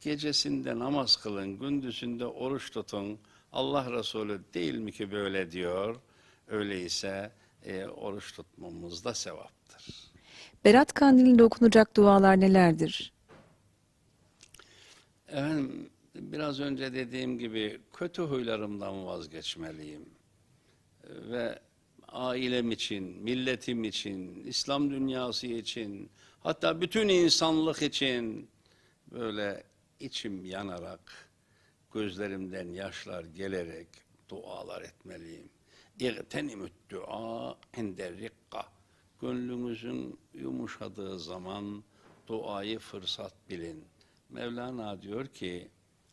Gecesinde namaz kılın, gündüzünde oruç tutun. Allah Resulü değil mi ki böyle diyor? Öyleyse e, oruç tutmamız da sevaptır. Berat Kandili'nde okunacak dualar nelerdir? Efendim biraz önce dediğim gibi kötü huylarımdan vazgeçmeliyim. Ve ailem için, milletim için, İslam dünyası için, hatta bütün insanlık için böyle içim yanarak, gözlerimden yaşlar gelerek dualar etmeliyim. İğtenimüt dua inde rikka. Gönlünüzün yumuşadığı zaman duayı fırsat bilin. Mevlana diyor ki,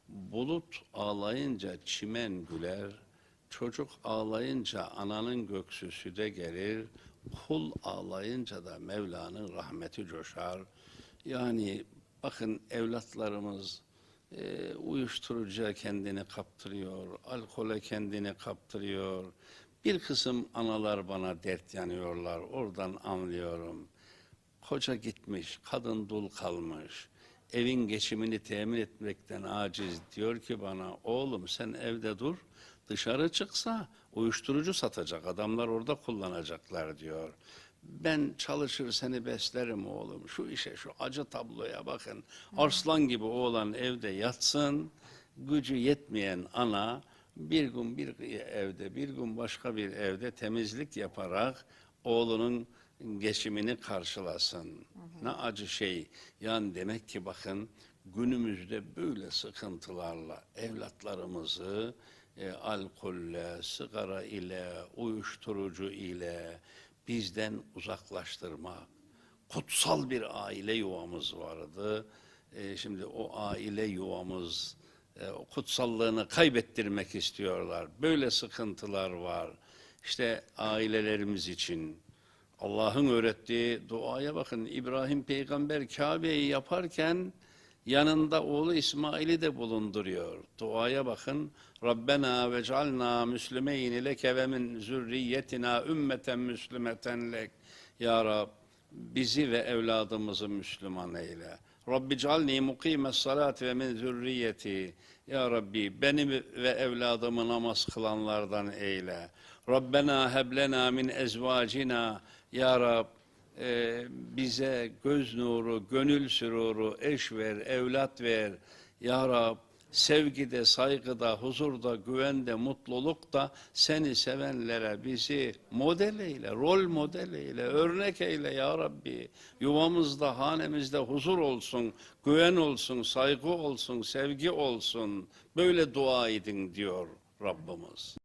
bulut ağlayınca çimen güler, çocuk ağlayınca ananın göksüsü de gelir, kul ağlayınca da Mevla'nın rahmeti coşar. Yani bakın evlatlarımız e, uyuşturucuya kendini kaptırıyor, alkole kendini kaptırıyor. Bir kısım analar bana dert yanıyorlar, oradan anlıyorum. Koca gitmiş, kadın dul kalmış. Evin geçimini temin etmekten aciz. Diyor ki bana, oğlum sen evde dur. Dışarı çıksa uyuşturucu satacak. Adamlar orada kullanacaklar diyor. Ben çalışır seni beslerim oğlum. Şu işe, şu acı tabloya bakın. Arslan gibi oğlan evde yatsın. Gücü yetmeyen ana bir gün bir evde, bir gün başka bir evde temizlik yaparak oğlunun geçimini karşılasın. Ne acı şey. Yani demek ki bakın günümüzde böyle sıkıntılarla evlatlarımızı e, alkolle, sigara ile, uyuşturucu ile bizden uzaklaştırmak. Kutsal bir aile yuvamız vardı. E, şimdi o aile yuvamız e, o kutsallığını kaybettirmek istiyorlar. Böyle sıkıntılar var. İşte ailelerimiz için Allah'ın öğrettiği duaya bakın. İbrahim peygamber Kabe'yi yaparken yanında oğlu İsmail'i de bulunduruyor. Duaya bakın. Rabbena ve cealna müslümeyni leke ve min zürriyetina ümmeten müslümeten lek. Ya Rab bizi ve evladımızı Müslüman eyle. Rabbi cealni mukime salat ve min zürriyeti. Ya Rabbi beni ve evladımı namaz kılanlardan eyle. Rabbena heblena min ezvacina. Ya Rab e, bize göz nuru, gönül süruru, eş ver, evlat ver. Ya Rab sevgide, saygıda, huzurda, güvende, mutlulukta seni sevenlere bizi model eyle, rol model eyle, örnek eyle ya Rabbi. Yuvamızda, hanemizde huzur olsun, güven olsun, saygı olsun, sevgi olsun. Böyle dua edin diyor Rabbimiz.